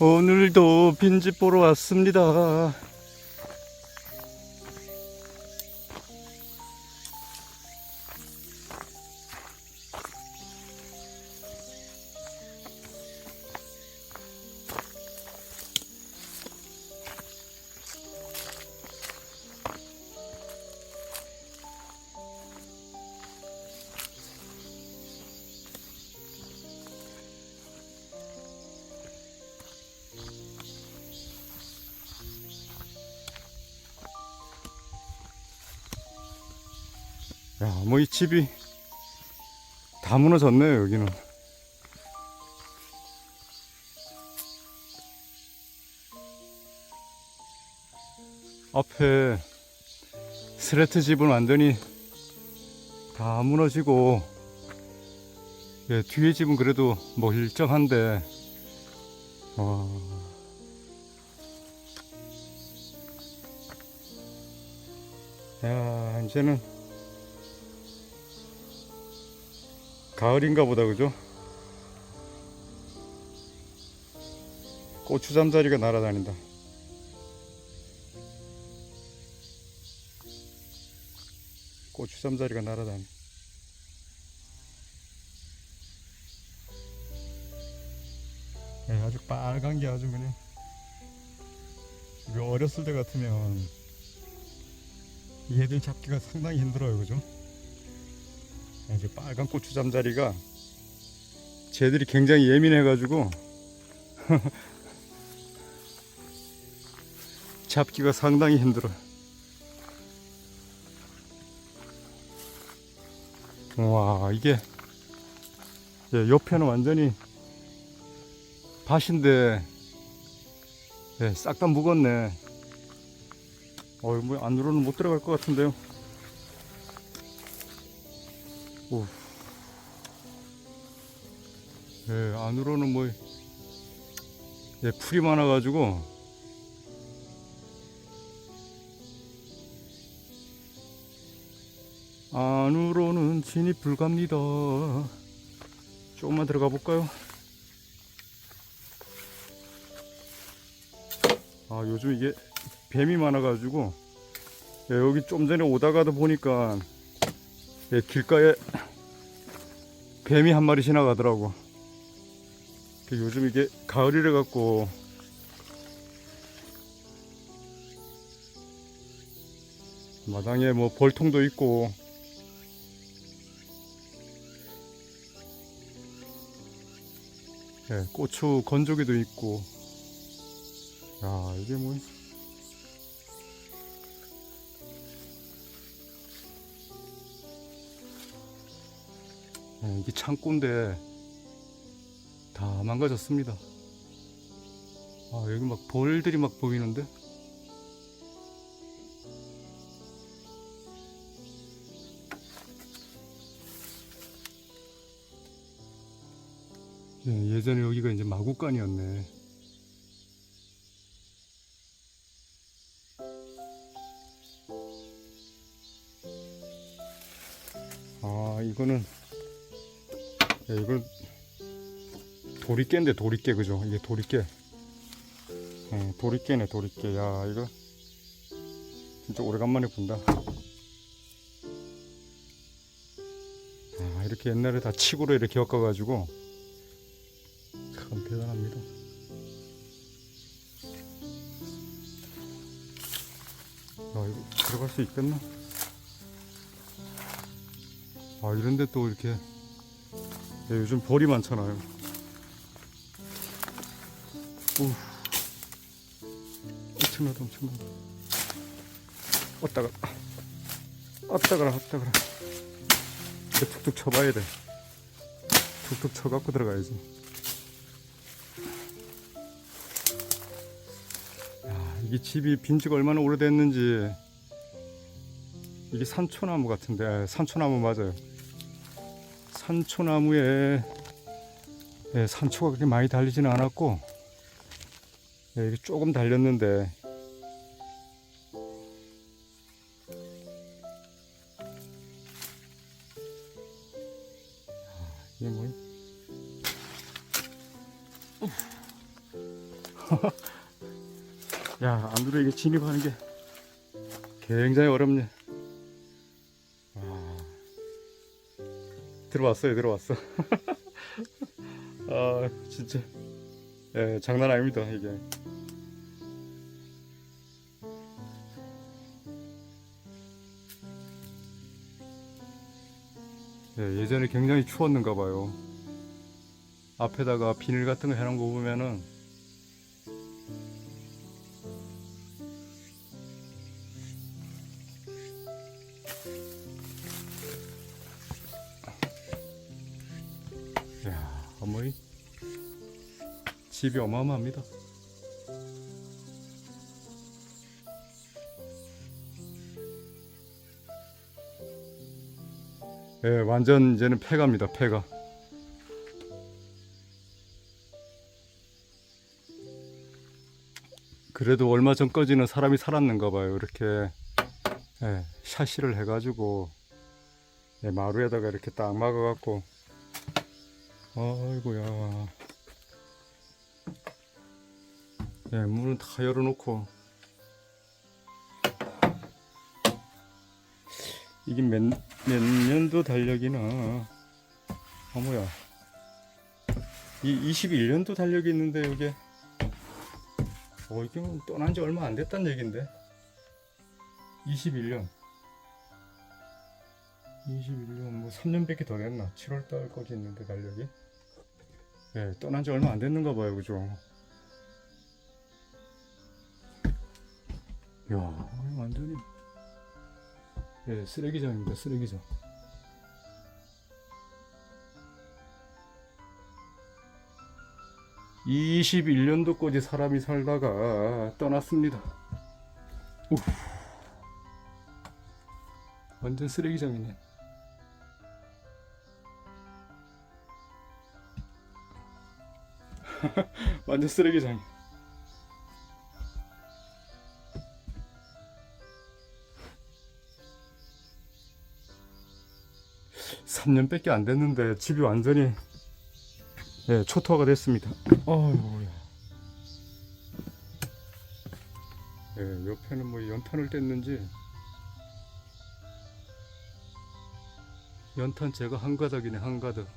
오늘도 빈집 보러 왔습니다. 야, 뭐 이 집이 다 무너졌네요, 여기는. 앞에 스레트 집은 완전히 다 무너지고, 예, 뒤에 집은 그래도 뭐 일정한데, 와. 야, 이제는 가을인가 보다 그죠? 고추 잠자리가 날아다닌다. 고추 잠자리가 날아다니. 네, 아주 빨간 게 아주 그냥. 이거 어렸을 때 같으면 얘들 잡기가 상당히 힘들어요, 그죠? 아주 빨간 고추 잠자리가 쟤들이 굉장히 예민해가지고 잡기가 상당히 힘들어. 와 이게 예, 옆에는 완전히 밭인데 예, 싹다 묵었네. 어, 뭐 안 으로는 못 들어갈 것 같은데요. 오. 예, 안으로는 뭐, 예, 풀이 많아가지고, 안으로는 진입 불가입니다. 조금만 들어가 볼까요? 아, 요즘 이게 뱀이 많아가지고, 예, 여기 좀 전에 오다가도 보니까, 예, 길가에 뱀이 한 마리 지나가더라고. 그 요즘 이게 가을이라 갖고. 마당에 뭐 벌통도 있고. 예, 고추 건조기도 있고. 야 이게 뭐 예, 이게 창고인데 다 망가졌습니다. 아, 여기 막 벌들이 막 보이는데? 예, 예전에 여기가 이제 마구간이었네. 아, 이거는, 예, 이건 도리깨인데 도리깨 그죠? 이게 도리깨. 예, 도리깨네 도리깨. 야 이거 진짜 오래간만에 본다. 아 이렇게 옛날에 다 치고로 이렇게 엮어가지고 참 대단합니다. 야 이거 들어갈 수 있겠나? 아 이런데 또 이렇게 예, 요즘 벌이 많잖아요. 오. 엄청나다 엄청나다 어따가라 어따가라. 이렇게 툭툭 쳐봐야 돼. 툭툭 쳐갖고 들어가야지. 야 이게 집이 빈 지가 얼마나 오래됐는지. 이게 산초나무 같은데 아, 산초나무 맞아요 산초나무에 예, 산초가 그렇게 많이 달리지는 않았고 예, 이게 조금 달렸는데 아, 이게 뭐 야 안으로 이게 진입하는 게 굉장히 어렵네. 들어왔어요, 들어왔어. 아 진짜 예, 장난 아닙니다 이게. 예, 예전에 굉장히 추웠는가 봐요. 앞에다가 비닐 같은 거 해놓은 거 보면은 집이 어마어마합니다. 예, 완전 이제는 폐가입니다. 폐가. 그래도 얼마 전까지는 사람이 살았는가 봐요. 이렇게 예, 샤시를 해가지고 예, 마루에다가 이렇게 딱 막아갖고 아이고야. 예, 문은 다 열어놓고. 이게 몇, 몇 년도 달력이나? 어머야. 이 21년도 달력이 있는데 이게. 어 이게 뭐 떠난 지 얼마 안 됐단 얘긴데. 21년. 21년 뭐 3년밖에 더 됐나? 7월달 거기 있는데 달력이? 예 떠난 지 얼마 안 됐는가 봐요 그죠 야 완전히 예 쓰레기장입니다 쓰레기장 21년도까지 사람이 살다가 떠났습니다. 우. 완전 쓰레기장이네. 완전 쓰레기장. 삼년밖에 안 됐는데 집이 완전히 예, 초토화가 됐습니다. 어이구야. 예, 옆에는 뭐 연탄을 뗐는지 연탄 제가 한 가닥이네 한 가닥.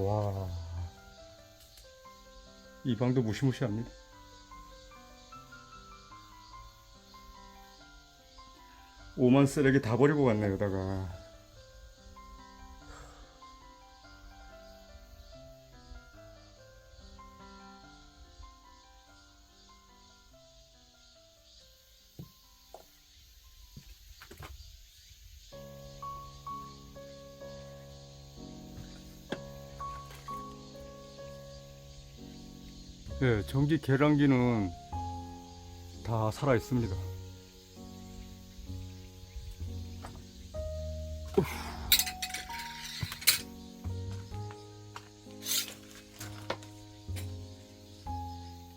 와. 이 방도 무시무시합니다. 오만 쓰레기 다 버리고 갔네, 여기다가. 예, 전기 계량기는 다 살아 있습니다.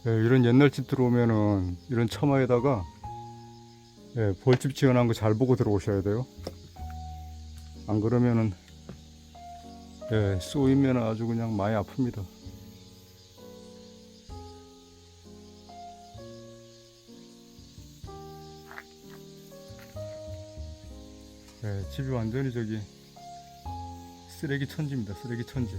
예, 이런 옛날 집 들어오면은 이런 처마에다가 예, 벌집 지어놓은 거 잘 보고 들어오셔야 돼요. 안 그러면은 예, 쏘이면 아주 그냥 많이 아픕니다. 네, 집이 완전히 저기 쓰레기 천지입니다. 쓰레기 천지.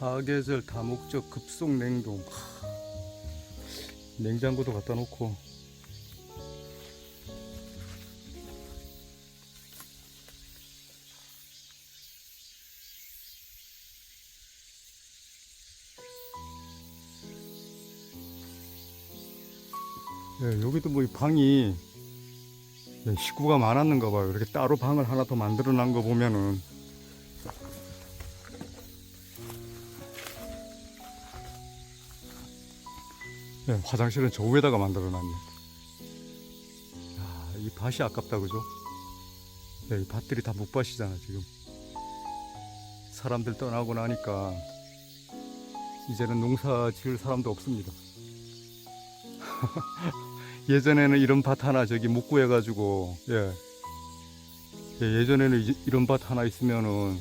사계절 다목적 급속 냉동. 냉장고도 갖다 놓고. 예, 여기도 뭐 이 방이 네, 식구가 많았는가 봐요. 이렇게 따로 방을 하나 더 만들어 놓은 거 보면은. 예, 화장실은 저 위에다가 만들어 놨네. 야, 이 밭이 아깝다 그죠? 예, 이 밭들이 다 묵밭이잖아 지금. 사람들 떠나고 나니까 이제는 농사 지을 사람도 없습니다. 예전에는 이런 밭 하나 저기 못 구해가지고 예. 예, 예전에는 이- 이런 밭 하나 있으면은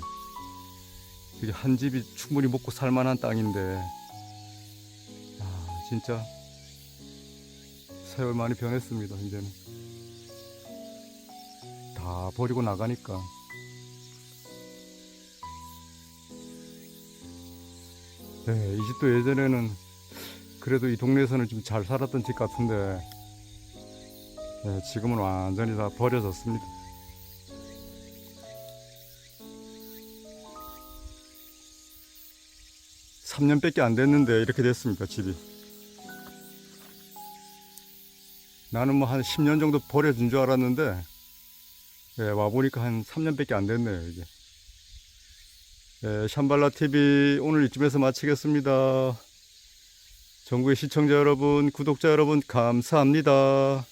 이게 한 집이 충분히 먹고 살만한 땅인데 아 진짜 세월 많이 변했습니다 이제는 다 버리고 나가니까 네, 이 집도 예전에는 그래도 이 동네에서는 좀 잘 살았던 집 같은데 네, 지금은 완전히 다 버려졌습니다. 삼년밖에안 됐는데 이렇게 됐습니다, 집이. 나는 뭐 한 10년 정도 버려진 줄 알았는데 예, 와보니까 한 3년밖에 안 됐네요, 이게. 예, 샴발라 TV 오늘 이쯤에서 마치겠습니다. 전국의 시청자 여러분, 구독자 여러분, 감사합니다.